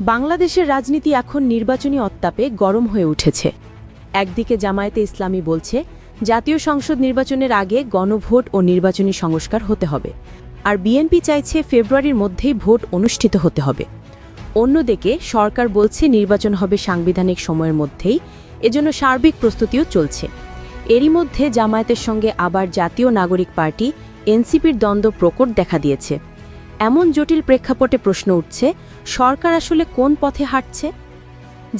বাংলাদেশের রাজনীতি এখন নির্বাচনী অত্তাপে গরম হয়ে উঠেছে। একদিকে জামায়াতে ইসলামী বলছে, জাতীয় সংসদ নির্বাচনের আগে গণভোট ও নির্বাচনী সংস্কার হতে হবে, আর বিএনপি চাইছে ফেব্রুয়ারির মধ্যেই ভোট অনুষ্ঠিত হতে হবে। অন্যদিকে সরকার বলছে নির্বাচন হবে সাংবিধানিক সময়ের মধ্যেই, এজন্য সার্বিক প্রস্তুতিও চলছে। এরই মধ্যে জামায়াতের সঙ্গে আবার জাতীয় নাগরিক পার্টি, এনসিপির দ্বন্দ্ব প্রকট দেখা দিয়েছে। এমন জটিল প্রেক্ষাপটে প্রশ্ন উঠছে, সরকার আসলে কোন পথে হাঁটছে?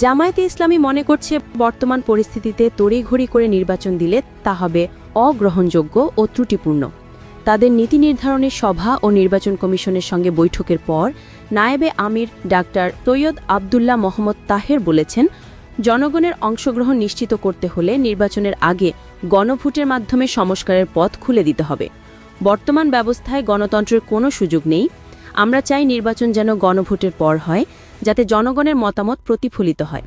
জামায়াতে ইসলামী মনে করছে বর্তমান পরিস্থিতিতে তড়িঘড়ি করে নির্বাচন দিলে তা হবে অগ্রহণযোগ্য ও ত্রুটিপূর্ণ। তাদের নীতি নির্ধারণের সভা ও নির্বাচন কমিশনের সঙ্গে বৈঠকের পর নায়েবে আমির ডাক্তার তৈয়দ আবদুল্লাহ মোহাম্মদ তাহের বলেছেন, জনগণের অংশগ্রহণ নিশ্চিত করতে হলে নির্বাচনের আগে গণভোটের মাধ্যমে সংস্কারের পথ খুলে দিতে হবে। বর্তমান ব্যবস্থায় গণতন্ত্রের কোনো সুযোগ নেই। আমরা চাই নির্বাচন যেন গণভোটের পর হয়, যাতে জনগণের মতামত প্রতিফলিত হয়।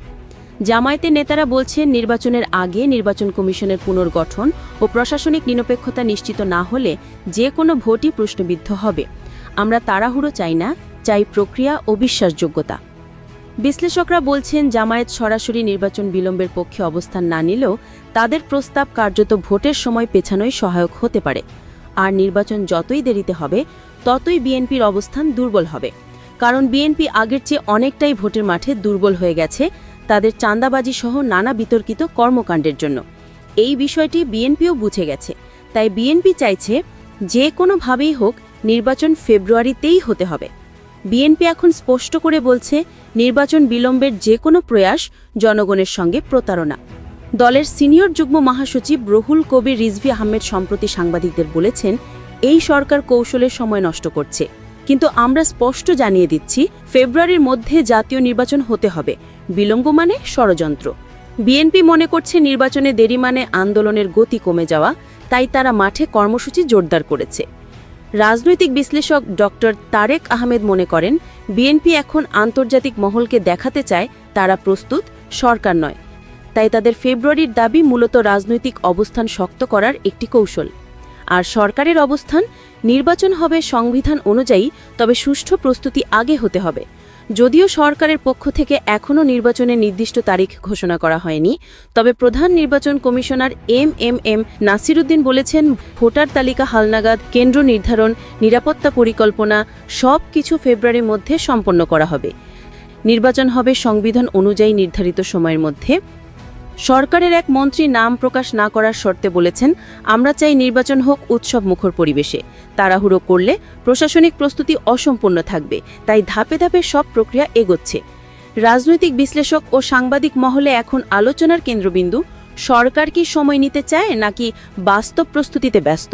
জামায়াতের নেতারা বলছেন, নির্বাচনের আগে নির্বাচন কমিশনের পুনর্গঠন ও প্রশাসনিক নিরপেক্ষতা নিশ্চিত না হলে যে কোনো ভোটই প্রশ্নবিদ্ধ হবে। আমরা তাড়াহুড়ো চাই না, চাই প্রক্রিয়া ও বিশ্বাসযোগ্যতা। বিশ্লেষকরা বলছেন, জামায়াত সরাসরি নির্বাচন বিলম্বের পক্ষে অবস্থান না নিলেও তাদের প্রস্তাব কার্যত ভোটের সময় পেছানোই সহায়ক হতে পারে। আর নির্বাচন যতই দেরিতে হবে, ততই বিএনপির অবস্থান দুর্বল হবে। কারণ বিএনপি আগের চেয়ে অনেকটাই ভোটের মাঠে দুর্বল হয়ে গেছে তাদের চাঁদাবাজি সহ নানা বিতর্কিত কর্মকাণ্ডের জন্য। এই বিষয়টি বিএনপিও বুঝে গেছে। তাই বিএনপি চাইছে যে কোনোভাবেই হোক নির্বাচন ফেব্রুয়ারিতেই হতে হবে। বিএনপি এখন স্পষ্ট করে বলছে, নির্বাচন বিলম্বের যে কোনো প্রয়াস জনগণের সঙ্গে প্রতারণা। দলের সিনিয়র যুগ্ম মহাসচিব রহুল কবির রিজভি আহমেদ সম্প্রতি সাংবাদিকদের বলেছেন, এই সরকার কৌশলের সময় নষ্ট করছে। কিন্তু আমরা স্পষ্ট জানিয়ে দিচ্ছি, ফেব্রুয়ারির মধ্যে জাতীয় নির্বাচন হতে হবে। বিলম্ব মানে ষড়যন্ত্র। বিএনপি মনে করছে নির্বাচনে দেরি মানে আন্দোলনের গতি কমে যাওয়া, তাই তারা মাঠে কর্মসূচি জোরদার করেছে। রাজনৈতিক বিশ্লেষক ডক্টর তারেক আহমেদ মনে করেন, বিএনপি এখন আন্তর্জাতিক মহলকে দেখাতে চায়, তারা প্রস্তুত, সরকার নয়। তাই তাদের ফেব্রুয়ারির দাবি মূলত রাজনৈতিক অবস্থান শক্ত করার একটি কৌশল। আর সরকারের অবস্থান, নির্বাচন হবে সংবিধান অনুযায়ী, তবে সুষ্ঠু প্রস্তুতি আগে হতে হবে। যদিও সরকারের পক্ষ থেকে এখনও নির্বাচনের নির্দিষ্ট তারিখ ঘোষণা করা হয়নি, তবে প্রধান নির্বাচন commissioner M M M Nasiruddin বলেছেন, ভোটার তালিকা হালনাগাদ, কেন্দ্র নির্ধারণ, নিরাপত্তা পরিকল্পনা, সব কিছু ফেব্রুয়ারির মধ্যে সম্পন্ন করা হবে। নির্বাচন হবে সংবিধান অনুযায়ী নির্ধারিত সময়ের মধ্যে। সরকারের এক মন্ত্রী নাম প্রকাশ না করার শর্তে বলেছেন, আমরা চাই নির্বাচন হোক উৎসব মুখর পরিবেশে। তাড়াহুড়ো করলে প্রশাসনিক প্রস্তুতি অসম্পূর্ণ থাকবে, তাই ধাপে ধাপে সব প্রক্রিয়া এগোচ্ছে। রাজনৈতিক বিশ্লেষক ও সাংবাদিক মহলে এখন আলোচনার কেন্দ্রবিন্দু, সরকার কি সময় নিতে চায় নাকি বাস্তব প্রস্তুতিতে ব্যস্ত?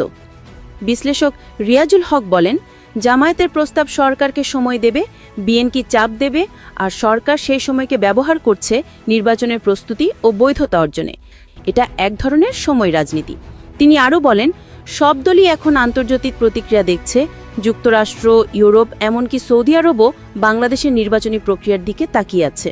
বিশ্লেষক রিয়াজুল হক বলেন জামায়াতের প্রস্তাব সরকারকে সময় দেবে বিএনকি চাপ দেবে, আর সরকার সেই সময়কে ব্যবহার করছে নির্বাচনের প্রস্তুতি ও বৈধতা অর্জনে। এটা এক ধরনের সময় রাজনীতি। তিনি আরও বলেন, সব দলই এখন আন্তর্জাতিক প্রতিক্রিয়া দেখছে, যুক্তরাষ্ট্র, ইউরোপ, এমনকি সৌদি আরবও বাংলাদেশের নির্বাচনী প্রক্রিয়ার দিকে তাকিয়ে আছে।